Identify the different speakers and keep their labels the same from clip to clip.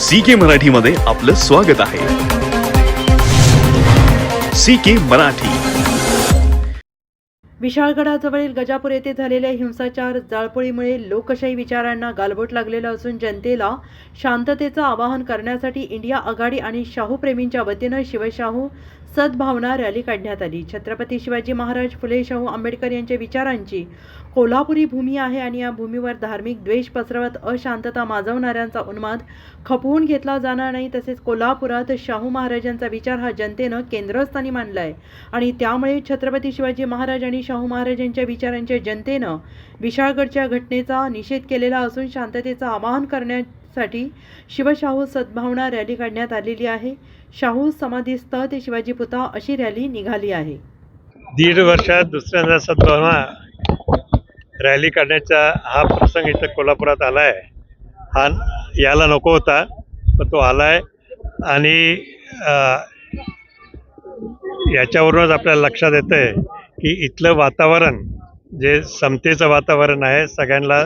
Speaker 1: C के मराठीमध्ये आपलं स्वागत आहे. C K Marathi.
Speaker 2: विशाळगडाजवळील गजापूर येथे झालेल्या हिंसाचार जाळपोळीमुळे लोकशाही विचारांना गालबोट लागलेला असून जनतेला शांततेचं आवाहन करण्यासाठी इंडिया आघाडी आणि शाहूप्रेमींच्या वतीनं शिवशाहू सद्भावना रॅली काढण्यात आली. छत्रपती शिवाजी महाराज फुले शाहू आंबेडकर यांच्या विचारांची कोल्हापुरी भूमी आहे आणि या भूमीवर धार्मिक द्वेष पसरवत अशांतता माजवणाऱ्यांचा उन्माद खपवून घेतला जाणार नाही तसेच कोल्हापुरात शाहू महाराजांचा विचार हा जनतेनं केंद्रस्थानी मानला आहे आणि त्यामुळे छत्रपती शिवाजी महाराज आणि शाहू महाराजांच्या विचारांच्या जनतेनं विशाळगडच्या घटनेचा निषेध केलेला असून शांततेचं आवाहन करण्यासाठी शिवशाहू सद्भावना रॅली काढण्यात आलेली आहे. शाहू समाधीस्थ ते शिवाजी पुतळा अशी रॅली निघाली आहे.
Speaker 3: दीड वर्षात दुसऱ्यांदा सद्भावना रॅली काढण्याचा हा प्रसंग इथं कोल्हापुरात आला आहे हा याला नको होता पण तो आला आहे आणि याच्यावरूनच आपल्याला लक्षात येतं आहे की इथलं वातावरण जे समतेचं वातावरण आहे सगळ्यांना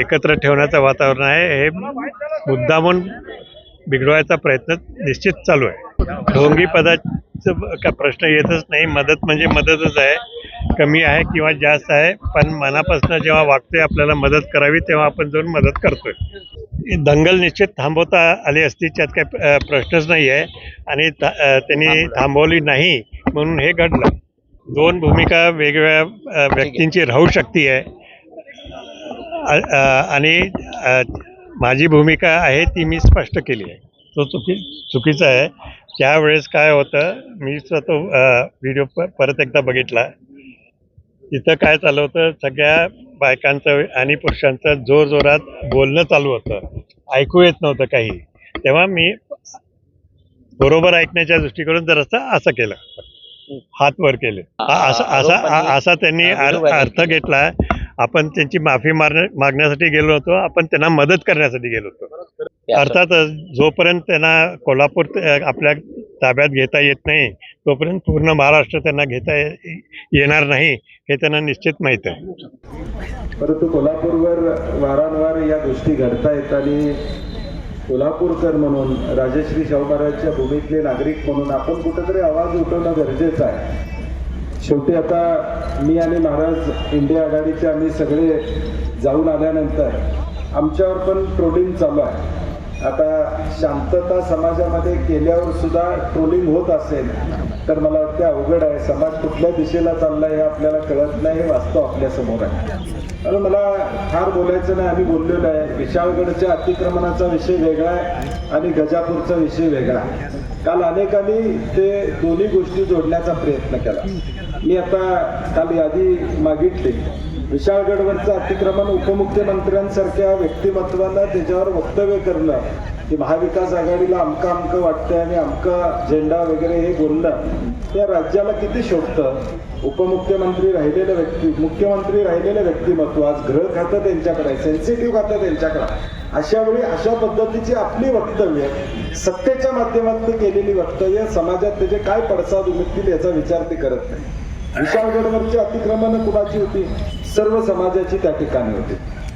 Speaker 3: एकत्र ठेवण्याचं वातावरण आहे हे मुद्दामून बिघडवायचा प्रयत्न निश्चित चालू आहे. ढोंगी पदाचं का प्रश्न येतच नाही. मदत म्हणजे मदतच आहे. कमी आहे किंवा जास्त आहे पण मनापासून जेव्हा वागतोय आपल्याला मदत करावी तेव्हा आपण जाऊन मदत करतोय. दंगल निश्चित थांबवता आली असती त्यात काही प्रश्नच नाही आहे. आणि त्यांनी थांबवली नाही म्हणून हे घडलं. दोन भूमिका वेगवेगळ्या व्यक्तींची राहू शकती आहे. आणि माझी भूमिका आहे ती मी स्पष्ट केली आहे. तो चुकी चुकीचा आहे. त्यावेळेस काय होतं मी तो व्हिडिओ परत एकदा बघितला. तिथं काय चालू होतं सगळ्या बायकांचं आणि पुरुषांचं जोरजोरात बोलणं चालू होतं. ऐकू येत नव्हतं काही. तेव्हा मी बरोबर ऐकण्याच्या दृष्टीकडून जरासं असं केलं. हात वर केले. असा असा असा त्यांनी अर- अर्थ घेतला. आपण त्यांची माफी मारण्या मागण्यासाठी गेलो होतो आपण त्यांना मदत करण्यासाठी गेलो होतो. अर्थातच जोपर्यंत त्यांना कोल्हापूर आपल्या ताब्यात घेता येत नाही तोपर्यंत पूर्ण महाराष्ट्र त्यांना घेता ये- येणार नाही हे त्यांना निश्चित माहीत आहे.
Speaker 4: परंतु कोल्हापूरवर वारंवार या गोष्टी घडतायत आणि कोल्हापूरकर म्हणून राजश्री शाहू महाराजच्या भूमीतले नागरिक म्हणून आपण कुठेतरी आवाज उठवणं गरजेचं आहे. शेवटी आता मी आणि महाराज इंडिया आघाडीचे आम्ही सगळे जाऊन आल्यानंतर आमच्यावर पण ट्रोलिंग चालू आहे. आता शांतता समाजामध्ये केल्यावर सुद्धा ट्रोलिंग होत असेल तर मला वाटते अवघड आहे. समाज कुठल्या दिशेला चालला हे आपल्याला कळत नाही हे वास्तव आपल्यासमोर आहे. आणि मला फार बोलायचं नाही आम्ही बोललेलो आहे. विशाळगडच्या अतिक्रमणाचा विषय वेगळा आहे आणि गजापूरचा विषय वेगळा आहे. काल अनेकांनी ते दोन्ही गोष्टी जोडण्याचा प्रयत्न केला. मी आता काल यादी मागितली. विशाळगडवरचं अतिक्रमण उपमुख्यमंत्र्यांसारख्या व्यक्तिमत्वाला त्याच्यावर वक्तव्य करणं की महाविकास आघाडीला अमकं अमकं वाटतंय आणि अमका झेंडा वगैरे हे बोलणं त्या राज्याला किती शोभतं? उपमुख्यमंत्री राहिलेलं व्यक्ती मुख्यमंत्री राहिलेलं व्यक्तिमत्व आज गृह खातं त्यांच्याकडे आहे सेन्सिटिव्ह खातं त्यांच्याकडे अशा वेळी अशा पद्धतीची आपली वक्तव्य सत्तेच्या माध्यमातून केलेली वक्तव्य समाजात त्याचे काय पडसाद उमटतील याचा विचार ते करत नाही. विशाळगडवरची अतिक्रमणं कुणाची होती? सर्व समाजाची त्या ठिकाणी होती.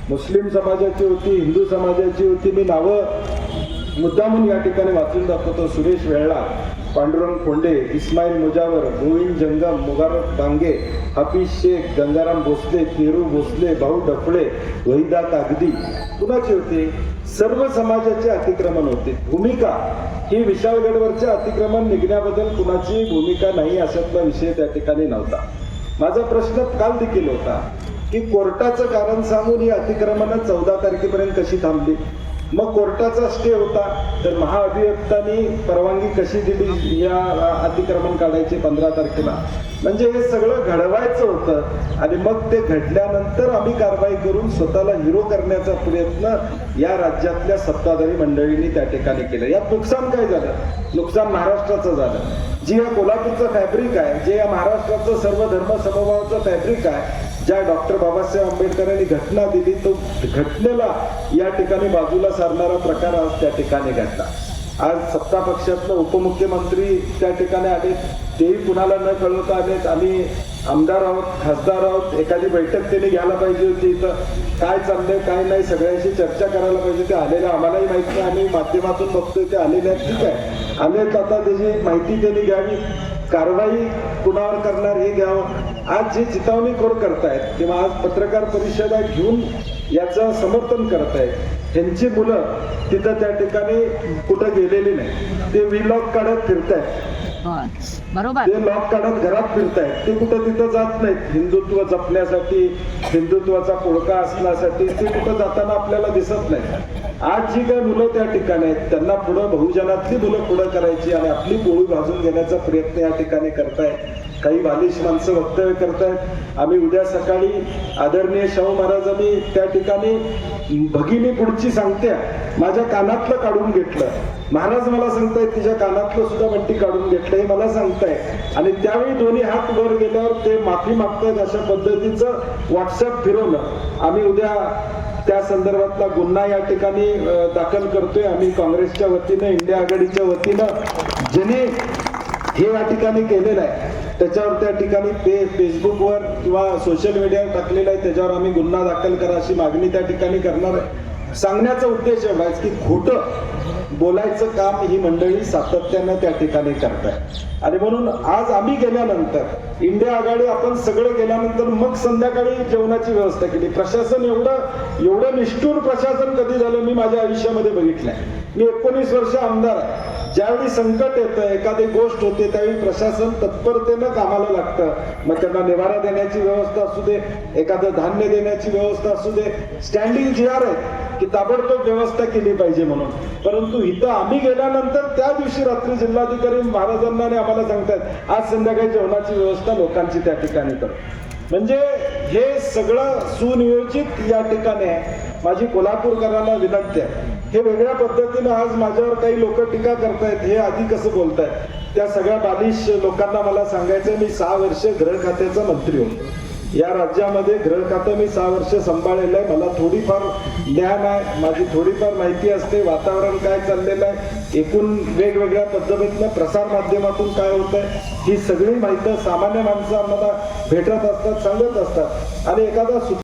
Speaker 4: मुस्लिम समाजाची होती हिंदू समाजाची होती. मी नावं मुद्दामून या ठिकाणी वाचून दाखवतो. सुरेश वेळला पांडुरंग कोंडे इस्माईल मुजावर गोविंद जंगम मुबारक डांगे हफीज शेख गंगाराम भोसले तेरू भोसले भाऊ डफळे वहिदा कागदी कुणाची होते? सर्व समाजाचे अतिक्रमण होते. भूमिका ही विशाळगडवरचे अतिक्रमण निघण्याबद्दल कुणाची भूमिका नाही अशातला विषय त्या ठिकाणी नव्हता. माझा प्रश्न काल देखील होता की कोर्टाचं कारण सांगून ही अतिक्रमणं चौदा तारखेपर्यंत कशी थांबली? मग कोर्टाचा स्टे होता. तर महाअभियुक्तांनी परवानगी कशी दिली या अतिक्रमण काढायचे पंधरा तारखेला? म्हणजे हे सगळं घडवायचं होतं आणि मग ते घडल्यानंतर आम्ही कारवाई करून स्वतःला हिरो करण्याचा प्रयत्न या राज्यातल्या सत्ताधारी मंडळींनी त्या ठिकाणी केलं. यात नुकसान काय झालं? नुकसान महाराष्ट्राचं झालं. जी या कोल्हापूरचं फॅब्रिक आहे जे या महाराष्ट्राचं सर्व धर्म समभावाचं फॅब्रिक आहे ज्या डॉक्टर बाबासाहेब आंबेडकरांनी घटना दिली तो घटनेला या ठिकाणी बाजूला सारणारा प्रकार आज त्या ठिकाणी घडला. आज सत्ता पक्षातलं उपमुख्यमंत्री त्या ठिकाणी आले तेही कुणाला न कळवता आलेत आम्ही आमदार आहोत खासदार आहोत एखादी बैठक त्यांनी घ्यायला पाहिजे होती इथं. काय चाललंय काय नाही सगळ्यांशी चर्चा करायला पाहिजे ते आलेलं आम्हालाही माहिती नाही आम्ही माध्यमातून बघतोय ते आलेले आहेत. ठीक आहे. आलेत आता त्याची माहिती त्यांनी घ्यावी. कारवाई कुणावर करणार हे घ्यावं. आज जे चितावणीखोर करतायत किंवा आज पत्रकार परिषदा घेऊन याचं समर्थन करतायत ह्यांची मुलं तिथं त्या ठिकाणी कुठं गेलेली नाही. ते विलॉक काढत फिरतायत.
Speaker 5: बरोबर.
Speaker 4: ते लॉक काढत घरात फिरतायत ते कुठं तिथं जात नाहीत. हिंदुत्व जपण्यासाठी हिंदुत्वाचा पुळका असण्यासाठी ते कुठं जाताना आपल्याला दिसत नाही आज जी काय मुलं त्या ठिकाणी आहेत त्यांना पुढं बहुजनातली मुलं पुढं करायची आणि आपली गोळी भाजून घेण्याचा प्रयत्न या ठिकाणी करतायत. काही बालिश माणसं वक्तव्य करतायत. आम्ही उद्या सकाळी आदरणीय शाहू महाराजांनी त्या ठिकाणी भगिनी पुढची सांगत्या माझ्या कानातलं काढून घेतलं. महाराज मला सांगतायत तिच्या कानातलं सुद्धा बंटी काढून घेतलं हे मला सांगताय आणि त्यावेळी दोन्ही हात वर गेल्यावर ते माफी मागतायत अशा पद्धतीचं व्हॉट्सअप फिरवलं. आम्ही उद्या त्या संदर्भातला गुन्हा या ठिकाणी दाखल करतोय. आम्ही काँग्रेसच्या वतीनं इंडिया आघाडीच्या वतीनं ज्यांनी हे या ठिकाणी केलेलं आहे त्याच्यावर त्या ठिकाणी पे फेसबुकवर किंवा सोशल मीडियावर टाकलेलं आहे त्याच्यावर आम्ही गुन्हा दाखल करा अशी मागणी त्या ठिकाणी करणार आहे. सांगण्याचा उद्देश एवढा आहे की खोटं बोलायचं काम ही मंडळी सातत्यानं त्या ठिकाणी करताय. आणि म्हणून आज आम्ही गेल्यानंतर इंडिया आघाडी आपण सगळं गेल्यानंतर मग संध्याकाळी जेवणाची व्यवस्था केली. प्रशासन एवढं एवढं निष्ठूर प्रशासन कधी झालं मी माझ्या आयुष्यामध्ये बघितलंय. मी एकोणीस वर्ष आमदार आहे. ज्यावेळी संकट येतं एखादी गोष्ट होते त्यावेळी प्रशासन तत्परतेनं कामाला लागतं. मग त्यांना निवारा देण्याची व्यवस्था असू दे एखादं धान्य देण्याची व्यवस्था असू दे. स्टँडिंग जी आर आहे की ताबडतोब व्यवस्था केली पाहिजे म्हणून. परंतु इथं आम्ही गेल्यानंतर त्या दिवशी रात्री जिल्हाधिकारी महाराजांना आणि आम्हाला सांगतात आज संध्याकाळी जेवणाची व्यवस्था लोकांची त्या ठिकाणी कर. म्हणजे हे सगळं सुनियोजित या ठिकाणी आहे. माझी कोल्हापूरकरांना विनंती आहे. हे वेगळ्या पद्धतीनं आज माझ्यावर काही लोक टीका करतायत हे आधी कसं बोलतायत? त्या सगळ्या बालिश लोकांना मला सांगायचं मी सहा वर्ष गृह खात्याचा मंत्री होतो. या राज्यामध्ये गृह खातं मी सहा वर्ष सांभाळलेलं आहे. मला थोडीफार ज्ञान आहे. माझी थोडीफार माहिती असते. वातावरण काय चाललेलं आहे? एकूण वेगवेगळ्या पद्धतीनं प्रसार माध्यमातून काय होत आहे ही सगळी माहिती सामान्य माणसं आम्हाला भेटत असतात सांगत असतात. आणि एखादा सु